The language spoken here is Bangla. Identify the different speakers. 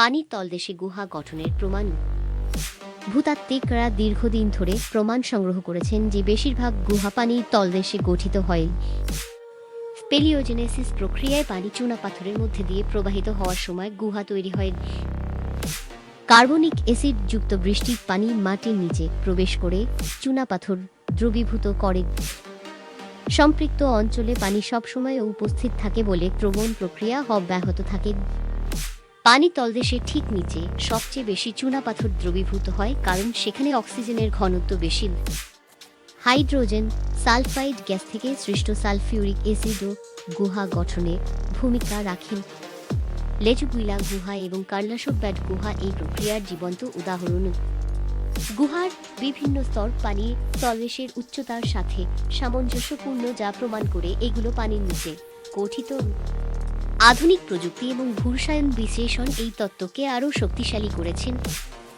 Speaker 1: পানির তলদেশে গুহা গঠনের প্রমাণ। ভূতাত্ত্বিকরা দীর্ঘদিন ধরে প্রমাণ সংগ্রহ করেছেন যে বেশিরভাগ গুহা পানির তলদেশে গঠিত হয়। স্পেলিওজেনেসিস প্রক্রিয়ায় পানি চুনাপাথরের মধ্যে দিয়ে প্রবাহিত হওয়ার সময় গুহা তৈরি হয়। কার্বনিক অ্যাসিড যুক্ত বৃষ্টির পানি মাটির নিচে প্রবেশ করে চুনাপাথর দ্রবীভূত করে। সম্পৃক্ত অঞ্চলে পানি সবসময় উপস্থিত থাকে বলে প্রবণ প্রক্রিয়া অব্যাহত থাকে। পানি তলদেশের ঠিক নিচে। সবচেয়ে বেশি চুনাপাথর দ্রবীভূত হয় কারণ সেখানে অক্সিজেনের ঘনত্ব বেশি। হাইড্রোজেন, সালফাইড গ্যাস থেকে সৃষ্ট সালফিউরিক অ্যাসিডও গুহা গঠনে ভূমিকা রাখেন লেজুগুইলা গুহা এবং কার্লাসব ব্যাট গুহা এই প্রক্রিয়ার জীবন্ত উদাহরণ। গুহার বিভিন্ন স্তর পানি তলদেশের উচ্চতার সাথে সামঞ্জস্যপূর্ণ যা প্রমাণ করে এগুলো পানির নিচে গঠিত। আধুনিক প্রযুক্তি এবং ভূরসায়ন বিশ্লেষণ এই তত্ত্বকে আরও শক্তিশালী করেছেন।